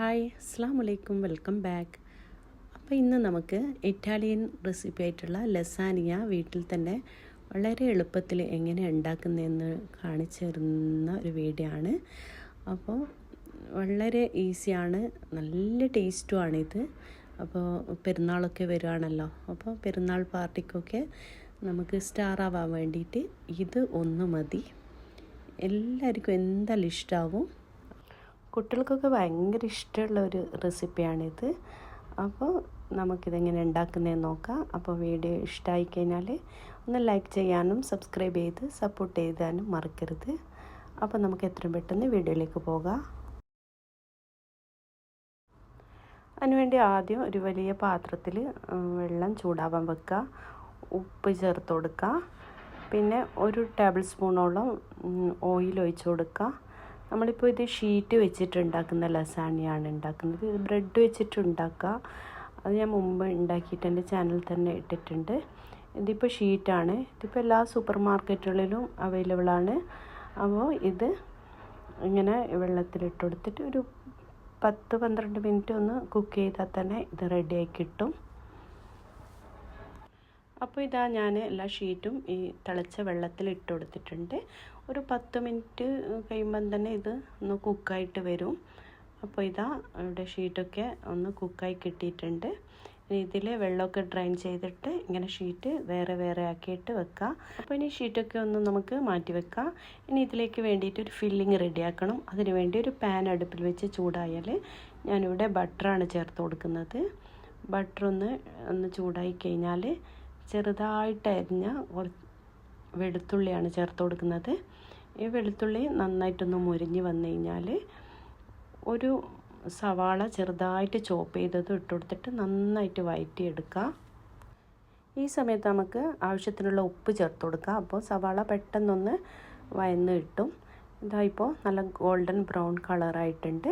Hi അസ്സാം വലൈക്കും welcome back. അപ്പോൾ ഇന്ന് നമുക്ക് ഇറ്റാലിയൻ റെസിപ്പി ആയിട്ടുള്ള ലസാനിയ വീട്ടിൽ തന്നെ വളരെ എളുപ്പത്തിൽ എങ്ങനെ ഉണ്ടാക്കുന്നതെന്ന് കാണിച്ചു തരുന്ന ഒരു വീഡിയോ ആണ്. അപ്പോൾ വളരെ ഈസിയാണ് നല്ല ടേസ്റ്റുമാണ് ഇത് അപ്പോൾ പെരുന്നാളൊക്കെ വരുവാണല്ലോ അപ്പോൾ പെരുന്നാൾ പാർട്ടിക്കൊക്കെ നമുക്ക് സ്റ്റാർ ആവാൻ വേണ്ടിയിട്ട് ഇത് ഒന്ന് മതി. എല്ലാവർക്കും എന്തായാലും ഇഷ്ടമാവും കുട്ടികൾക്കൊക്കെ ഭയങ്കര ഇഷ്ടമുള്ള ഒരു റെസിപ്പിയാണിത്. അപ്പോൾ നമുക്കിതെങ്ങനെ ഉണ്ടാക്കുന്നതെന്ന് നോക്കാം. അപ്പോൾ വീഡിയോ ഇഷ്ടമായി കഴിഞ്ഞാൽ ഒന്ന് ലൈക്ക് ചെയ്യാനും സബ്സ്ക്രൈബ് ചെയ്ത് സപ്പോർട്ട് ചെയ്താനും മറക്കരുത്. അപ്പോൾ നമുക്ക് എത്രയും പെട്ടെന്ന് വീഡിയോയിലേക്ക് പോകാം. അതിനുവേണ്ടി ആദ്യം ഒരു വലിയ പാത്രത്തിൽ വെള്ളം ചൂടാവാൻ വെക്കുക. ഉപ്പ് ചേർത്ത് കൊടുക്കുക. പിന്നെ ഒരു ടേബിൾ സ്പൂണോളം ഓയിൽ ഒഴിച്ച് കൊടുക്കുക. നമ്മളിപ്പോൾ ഇത് ഷീറ്റ് വെച്ചിട്ട് ഉണ്ടാക്കുന്ന ലസാണിയാണ് ഉണ്ടാക്കുന്നത്. ഇത് ബ്രെഡ് വെച്ചിട്ട് ഉണ്ടാക്കുക അത് ഞാൻ മുമ്പ് ഉണ്ടാക്കിയിട്ട് എന്റെ ചാനലിൽ തന്നെ ഇട്ടിട്ടുണ്ട്. ഇതിപ്പോൾ ഷീറ്റാണ് ഇതിപ്പോൾ എല്ലാ സൂപ്പർ മാർക്കറ്റുകളിലും അവൈലബിൾ ആണ്. അപ്പോൾ ഇത് ഇങ്ങനെ വെള്ളത്തിലിട്ട് കൊടുത്തിട്ട് ഒരു പത്ത് പന്ത്രണ്ട് മിനിറ്റ് ഒന്ന് കുക്ക് ചെയ്താൽ തന്നെ ഇത് റെഡിയായി കിട്ടും. അപ്പോൾ ഇതാ ഞാൻ എല്ലാ ഷീറ്റും ഈ തിളച്ച വെള്ളത്തിൽ ഇട്ട് കൊടുത്തിട്ടുണ്ട്. ഒരു പത്ത് മിനിറ്റ് കഴിയുമ്പം തന്നെ ഇത് ഒന്ന് കുക്കായിട്ട് വരും. അപ്പോൾ ഇതാ ഇവിടെ ഷീറ്റൊക്കെ ഒന്ന് കുക്കായി കിട്ടിയിട്ടുണ്ട്. ഇതിൽ വെള്ളമൊക്കെ ഡ്രൈൻ ചെയ്തിട്ട് ഇങ്ങനെ ഷീറ്റ് വേറെ വേറെ ആക്കിയിട്ട് വെക്കാം. അപ്പോൾ ഇനി ഷീറ്റൊക്കെ ഒന്ന് നമുക്ക് മാറ്റി വെക്കാം. ഇനി ഇതിലേക്ക് വേണ്ടിയിട്ട് ഒരു ഫില്ലിങ് റെഡിയാക്കണം അതിന് വേണ്ടി ഒരു പാൻ അടുപ്പിൽ വെച്ച് ചൂടായാൽ ഞാനിവിടെ ബട്ടറാണ് ചേർത്ത് കൊടുക്കുന്നത്. ബട്ടർ ഒന്ന് ഒന്ന് ചൂടായി കഴിഞ്ഞാൽ ചെറുതായിട്ട് അരിഞ്ഞ വെളുത്തുള്ളിയാണ് ചേർത്ത് കൊടുക്കുന്നത്. ഈ വെളുത്തുള്ളി നന്നായിട്ടൊന്ന് മുരിഞ്ഞ് വന്നു കഴിഞ്ഞാൽ ഒരു സവാള ചെറുതായിട്ട് ചോപ്പ് ചെയ്തത് ഇട്ട് കൊടുത്തിട്ട് നന്നായിട്ട് വയറ്റിയെടുക്കുക ഈ സമയത്ത് നമുക്ക് ആവശ്യത്തിനുള്ള ഉപ്പ് ചേർത്ത് കൊടുക്കുക അപ്പോൾ സവാള പെട്ടെന്നൊന്ന് വയന്ന് കിട്ടും. ഇതായിപ്പോൾ നല്ല ഗോൾഡൻ ബ്രൗൺ കളറായിട്ടുണ്ട്.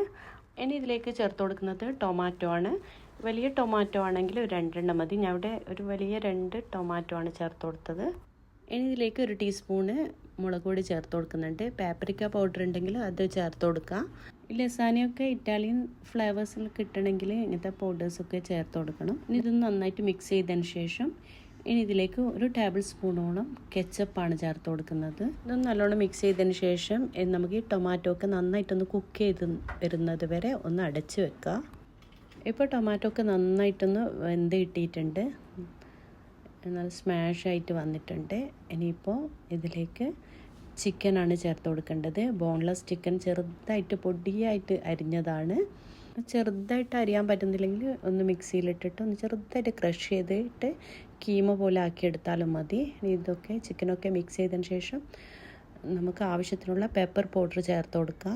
ഇനി ഇതിലേക്ക് ചേർത്ത് കൊടുക്കുന്നത് ടൊമാറ്റോ ആണ്. വലിയ ടൊമാറ്റോ ആണെങ്കിൽ ഒരു രണ്ടെണ്ണം മതി. ഞാൻ ഇവിടെ ഒരു വലിയ രണ്ട് ടൊമാറ്റോ ആണ് ചേർത്ത് കൊടുത്തത്. ഇനി ഇതിലേക്ക് ഒരു ടീസ്പൂണ് മുളക് പൊടി ചേർത്ത് കൊടുക്കുന്നുണ്ട്. പാപ്രിക്ക പൗഡർ ഉണ്ടെങ്കിൽ അത് ചേർത്ത് കൊടുക്കുക ലസാനിയൊക്കെ ഇറ്റാലിയൻ ഫ്ലേവേഴ്സിൽ കിട്ടണമെങ്കിൽ ഇങ്ങനത്തെ പൗഡേഴ്സൊക്കെ ചേർത്ത് കൊടുക്കണം. ഇനി ഇതൊന്ന് നന്നായിട്ട് മിക്സ് ചെയ്തതിന് ശേഷം ഇനി ഇതിലേക്ക് ഒരു ടേബിൾ സ്പൂണോളം കെച്ചപ്പാണ് ചേർത്ത് കൊടുക്കുന്നത്. ഇത് നല്ലോണം മിക്സ് ചെയ്തതിന് ശേഷം നമുക്ക് ഈ ടൊമാറ്റോ ഒക്കെ നന്നായിട്ടൊന്ന് കുക്ക് ചെയ്ത് വരുന്നത് വരെ ഒന്ന് അടച്ച് വെക്കുക ഇപ്പോൾ ടൊമാറ്റോ ഒക്കെ നന്നായിട്ടൊന്ന് വെന്ത് കിട്ടിയിട്ടുണ്ട്. എന്നാൽ സ്മാഷായിട്ട് വന്നിട്ടുണ്ട്. ഇനിയിപ്പോൾ ഇതിലേക്ക് ചിക്കനാണ് ചേർത്ത് കൊടുക്കേണ്ടത്. ബോൺലെസ് ചിക്കൻ ചെറുതായിട്ട് പൊടിയായിട്ട് അരിഞ്ഞതാണ്. ചെറുതായിട്ട് അരിയാൻ പറ്റുന്നില്ലെങ്കിൽ ഒന്ന് മിക്സിയിലിട്ടിട്ട് ഒന്ന് ചെറുതായിട്ട് ക്രഷ് ചെയ്തിട്ട് കീമ പോലെ ആക്കിയെടുത്താലും മതി. ഇതൊക്കെ ചിക്കനൊക്കെ മിക്സ് ചെയ്തതിന് ശേഷം നമുക്ക് ആവശ്യത്തിനുള്ള പെപ്പർ പൗഡർ ചേർത്ത് കൊടുക്കുക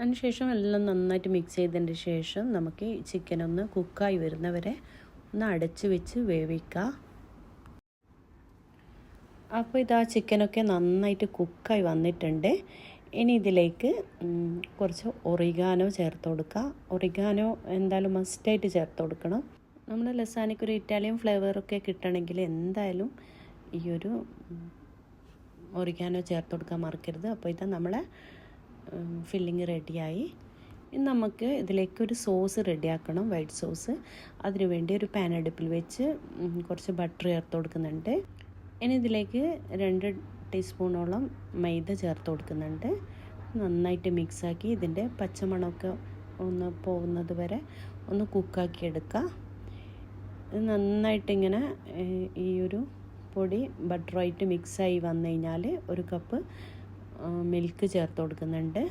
അതിനുശേഷം എല്ലാം നന്നായിട്ട് മിക്സ് ചെയ്തതിന് ശേഷം നമുക്ക് ഈ ചിക്കൻ ഒന്ന് കുക്കായി വരുന്നവരെ ഒന്ന് അടച്ച് വെച്ച് വേവിക്കുക അപ്പോൾ ഇതാ ചിക്കനൊക്കെ നന്നായിട്ട് കുക്കായി വന്നിട്ടുണ്ട്. ഇനി ഇതിലേക്ക് കുറച്ച് ഒറിഗാനോ ചേർത്ത് കൊടുക്കുക ഒറിഗാനോ എന്തായാലും മസ്റ്റായിട്ട് ചേർത്ത് കൊടുക്കണം. നമ്മൾ ലസാനിക്ക് ഒരു ഇറ്റാലിയൻ ഫ്ലേവറൊക്കെ കിട്ടണമെങ്കിൽ എന്തായാലും ഈ ഒരു ഒറിഗാനോ ചേർത്ത് കൊടുക്കാൻ മറക്കരുത്. അപ്പോൾ ഇതാ നമ്മളെ ഫില്ലിങ് റെഡിയായി ഇനി നമുക്ക് ഇതിലേക്ക് ഒരു സോസ് റെഡിയാക്കണം വൈറ്റ് സോസ് അതിനുവേണ്ടി ഒരു പാൻ അടുപ്പിൽ വെച്ച് കുറച്ച് ബട്ടർ ചേർത്ത് കൊടുക്കുന്നുണ്ട്. ഇനി ഇതിലേക്ക് രണ്ട് ടീസ്പൂണോളം മൈദ ചേർത്ത് കൊടുക്കുന്നുണ്ട്. നന്നായിട്ട് മിക്സാക്കി ഇതിന്റെ പച്ചമണമൊക്കെ ഒന്ന് പോകുന്നത് വരെ ഒന്ന് കുക്കാക്കി എടുക്കുക ഇത് നന്നായിട്ടിങ്ങനെ ഈ ഒരു പൊടി ബട്ടറുമായിട്ട് മിക്സായി വന്നു കഴിഞ്ഞാൽ ഒരു കപ്പ് മിൽക്ക് ചേർത്ത് കൊടുക്കുന്നുണ്ട്.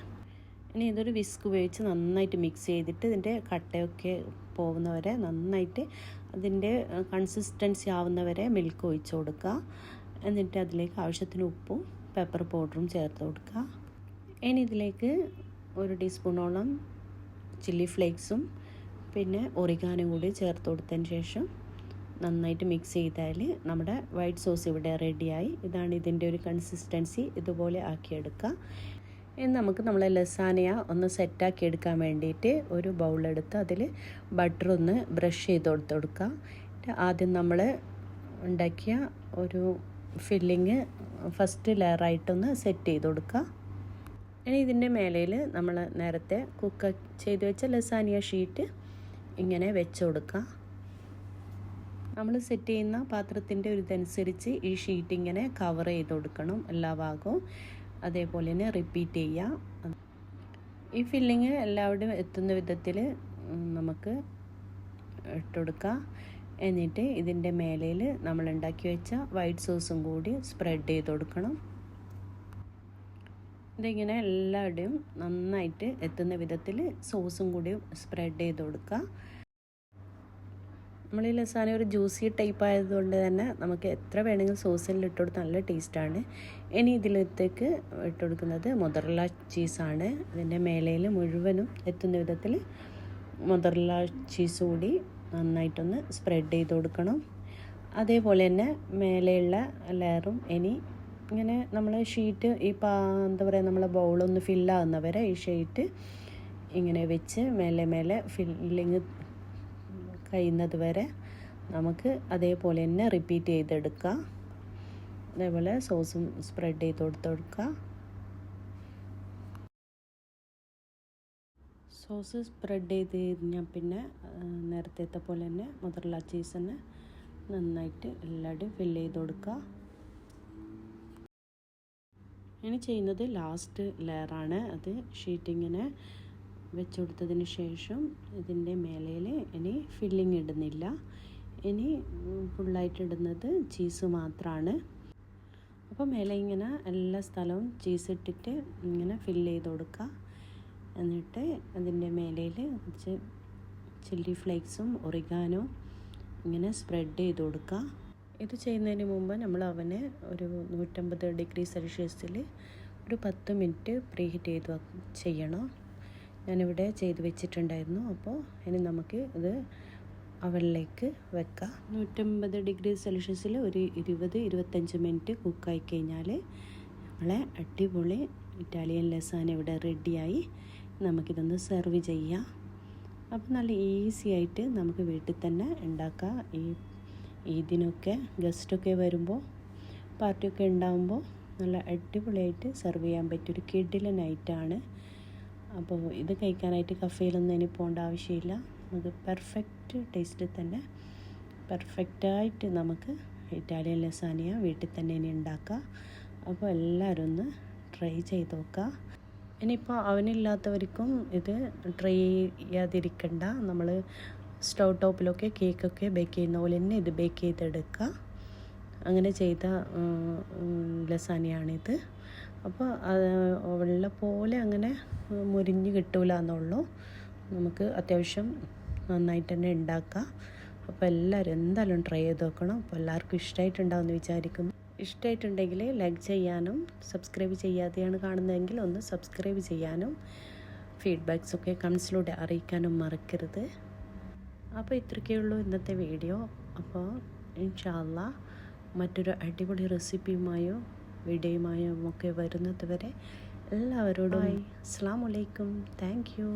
ഇനി ഇതൊരു വിസ്ക് ഉപയോഗിച്ച് നന്നായിട്ട് മിക്സ് ചെയ്തിട്ട് ഇതിന്റെ കട്ടയൊക്കെ പോകുന്നവരെ നന്നായിട്ട് അതിന്റെ കൺസിസ്റ്റൻസി ആവുന്നവരെ മിൽക്ക് ഒഴിച്ച് കൊടുക്കുക. എന്നിട്ട് അതിലേക്ക് ആവശ്യത്തിന് ഉപ്പും പെപ്പർ പൗഡറും ചേർത്ത് കൊടുക്കുക. ഇനി ഇതിലേക്ക് ഒരു ടീസ്പൂണോളം ചില്ലി ഫ്ലേക്സും പിന്നെ ഒറിഗാനും കൂടി ചേർത്ത് കൊടുത്തതിന് ശേഷം നന്നായിട്ട് മിക്സ് ചെയ്താൽ നമ്മുടെ വൈറ്റ് സോസ് ഇവിടെ റെഡിയായി ഇതാണ് ഇതിന്റെ ഒരു കൺസിസ്റ്റൻസി ഇതുപോലെ ആക്കിയെടുക്കുക ഇനി നമുക്ക് നമ്മൾ ലസാനിയ ഒന്ന് സെറ്റാക്കി എടുക്കാൻ വേണ്ടിയിട്ട് ഒരു ബൗളെടുത്ത് അതിൽ ബട്ടർ ഒന്ന് ബ്രഷ് ചെയ്ത് കൊടുത്ത് കൊടുക്കുക. ആദ്യം നമ്മൾ ഉണ്ടാക്കിയ ഒരു ഫില്ലിങ് ഫസ്റ്റ് ലെയറായിട്ടൊന്ന് സെറ്റ് ചെയ്ത് കൊടുക്കുക. ഇനി ഇതിന്റെ മേലയിൽ നമ്മൾ നേരത്തെ കുക്ക് ചെയ്ത് വെച്ച ലസാനിയ ഷീറ്റ് ഇങ്ങനെ വെച്ച് കൊടുക്കുക. നമ്മൾ സെറ്റ് ചെയ്യുന്ന പാത്രത്തിന്റെ ഒരു ഇതനുസരിച്ച് ഈ ഷീറ്റ് ഇങ്ങനെ കവർ ചെയ്ത് കൊടുക്കണം എല്ലാ ഭാഗവും. അതേപോലെ തന്നെ റിപ്പീറ്റ് ചെയ്യാം. ഈ ഫില്ലിങ് എല്ലാവരുടെയും എത്തുന്ന വിധത്തിൽ നമുക്ക് ഇട്ടുകൊടുക്കുക എന്നിട്ട് ഇതിന്റെ മേലയിൽ നമ്മൾ ഉണ്ടാക്കി വെച്ച വൈറ്റ് സോസും കൂടി സ്പ്രെഡ് ചെയ്ത് കൊടുക്കണം. ഇതിങ്ങനെ എല്ലാവരുടെയും നന്നായിട്ട് എത്തുന്ന വിധത്തിൽ സോസും കൂടി സ്പ്രെഡ് ചെയ്ത് കൊടുക്കുക നമ്മൾ ഈ ലസാന ഒരു ജ്യൂസി ടൈപ്പ് ആയതുകൊണ്ട് തന്നെ നമുക്ക് എത്ര വേണമെങ്കിലും സോസിൽ ഇട്ട് കൊടുത്ത് നല്ല ടേസ്റ്റാണ് ഇനി ഇതിലത്തേക്ക് ഇട്ട് കൊടുക്കുന്നത് മൊദറല ചീസാണ് അതിന്റെ മേലയിൽ മുഴുവനും എത്തുന്ന വിധത്തിൽ മൊദറല ചീസ് കൂടി നന്നായിട്ടൊന്ന് സ്പ്രെഡ് ചെയ്ത് കൊടുക്കണം. അതേപോലെ തന്നെ മേലെയുള്ള ലെയറും ഇനി ഇങ്ങനെ നമ്മൾ ഷീറ്റ് ഈ പാ എന്താ പറയുക നമ്മളെ ബൗളൊന്ന് ഫില്ലാകുന്നവരെ ഈ ഷീറ്റ് ഇങ്ങനെ വെച്ച് മേലെ മേലെ ഫില്ലിങ് കഴിയുന്നത് വരെ നമുക്ക് അതേപോലെ തന്നെ റിപ്പീറ്റ് ചെയ്തെടുക്കാം. അതേപോലെ സോസും സ്പ്രെഡ് ചെയ്ത് കൊടുത്ത് കൊടുക്കുക സോസ് സ്പ്രെഡ് ചെയ്ത് കഴിഞ്ഞാൽ പിന്നെ നേരത്തെ പോലെ തന്നെ മുതർല ചീസ് നന്നായിട്ട് എല്ലാവരും ഫില്ല് ചെയ്ത് കൊടുക്കുക. ഇനി ചെയ്യുന്നത് ലാസ്റ്റ് ലെയറാണ് അത് ഷീറ്റിങ്ങനെ വെച്ച് കൊടുത്തതിന് ശേഷം ഇതിന്റെ മേലയിൽ ഇനി ഫില്ലിങ് ഇടുന്നില്ല. ഇനി ഫുള്ളായിട്ട് ഇടുന്നത് ചീസ് മാത്രമാണ് അപ്പോൾ മേലെ ഇങ്ങനെ എല്ലാ സ്ഥലവും ചീസ് ഇട്ടിട്ട് ഇങ്ങനെ ഫില്ല് ചെയ്ത് കൊടുക്കുക. എന്നിട്ട് അതിന്റെ മേലയിൽ കുറച്ച് ചില്ലി ഫ്ലേക്സും ഒറിഗാനോ ഇങ്ങനെ സ്പ്രെഡ് ചെയ്ത് കൊടുക്കുക. ഇത് ചെയ്യുന്നതിന് മുമ്പ് നമ്മൾ അവനെ ഒരു നൂറ്റമ്പത് ഡിഗ്രി സെൽഷ്യസിൽ ഒരു പത്ത് മിനിറ്റ് പ്രീഹീറ്റ് ചെയ്ത് ചെയ്യണം. ഞാനിവിടെ ചെയ്ത് വെച്ചിട്ടുണ്ടായിരുന്നു. അപ്പോൾ ഇനി നമുക്ക് ഇത് അവനിലേക്ക് വെക്കാം. നൂറ്റമ്പത് ഡിഗ്രി സെൽഷ്യസിൽ ഒരു ഇരുപത് ഇരുപത്തഞ്ച് മിനിറ്റ് കുക്കായി കഴിഞ്ഞാൽ നമ്മളെ അടിപൊളി ഇറ്റാലിയൻ ലസാൻ ഇവിടെ റെഡിയായി നമുക്കിതൊന്ന് സെർവ് ചെയ്യാം. അപ്പോൾ നല്ല ഈസി ആയിട്ട് നമുക്ക് വീട്ടിൽ തന്നെ ഉണ്ടാക്കാം. ഈ ഇതിനൊക്കെ ഗസ്റ്റൊക്കെ വരുമ്പോൾ പാർട്ടിയൊക്കെ ഉണ്ടാകുമ്പോൾ നല്ല അടിപൊളിയായിട്ട് സെർവ് ചെയ്യാൻ പറ്റിയൊരു കിഡിലെ നൈറ്റാണ് അപ്പോൾ ഇത് കഴിക്കാനായിട്ട് കഫേയിലൊന്നും ഇനി പോകേണ്ട ആവശ്യമില്ല. നമുക്ക് പെർഫെക്റ്റ് ടേസ്റ്റിൽ തന്നെ. പെർഫെക്റ്റായിട്ട് നമുക്ക് ഇറ്റാലിയൻ ലസാനിയ വീട്ടിൽ തന്നെ ഇനി ഉണ്ടാക്കാം. അപ്പോൾ എല്ലാവരും ഒന്ന് ട്രൈ ചെയ്ത് നോക്കുക ഇനിയിപ്പോൾ അവനില്ലാത്തവർക്കും ഇത് ട്രൈ ചെയ്യാതിരിക്കണ്ട. നമ്മൾ സ്റ്റൗ ടോപ്പിലൊക്കെ കേക്കൊക്കെ ബേക്ക് ചെയ്യുന്ന പോലെ തന്നെ ഇത് ബേക്ക് ചെയ്തെടുക്കുക അങ്ങനെ ചെയ്ത ലസാനിയാണിത് അപ്പോൾ വെള്ള പോലെ അങ്ങനെ മുരിഞ്ഞ് കിട്ടൂല എന്നുള്ളൂ. നമുക്ക് അത്യാവശ്യം നന്നായിട്ട് തന്നെ ഉണ്ടാക്കാം. അപ്പോൾ എല്ലാവരും എന്തായാലും ട്രൈ ചെയ്ത് നോക്കണം. അപ്പോൾ എല്ലാവർക്കും ഇഷ്ടമായിട്ടുണ്ടാവുമെന്ന് വിചാരിക്കുന്നു. ഇഷ്ടമായിട്ടുണ്ടെങ്കിൽ ലൈക്ക് ചെയ്യാനും സബ്സ്ക്രൈബ് ചെയ്യാതെയാണ് കാണുന്നതെങ്കിൽ ഒന്ന് സബ്സ്ക്രൈബ് ചെയ്യാനും ഫീഡ്ബാക്സൊക്കെ കമൻസിലൂടെ അറിയിക്കാനും മറക്കരുത്. അപ്പോൾ ഇത്രയൊക്കെ ഉള്ളൂ ഇന്നത്തെ വീഡിയോ അപ്പോൾ ഇൻഷാല്ല മറ്റൊരു അടിപൊളി റെസിപ്പിയുമായോ വീഡിയോയുമായോ ഒക്കെ വരുന്നത് വരെ എല്ലാവരോടും അസ്സാം വലൈക്കും താങ്ക് യു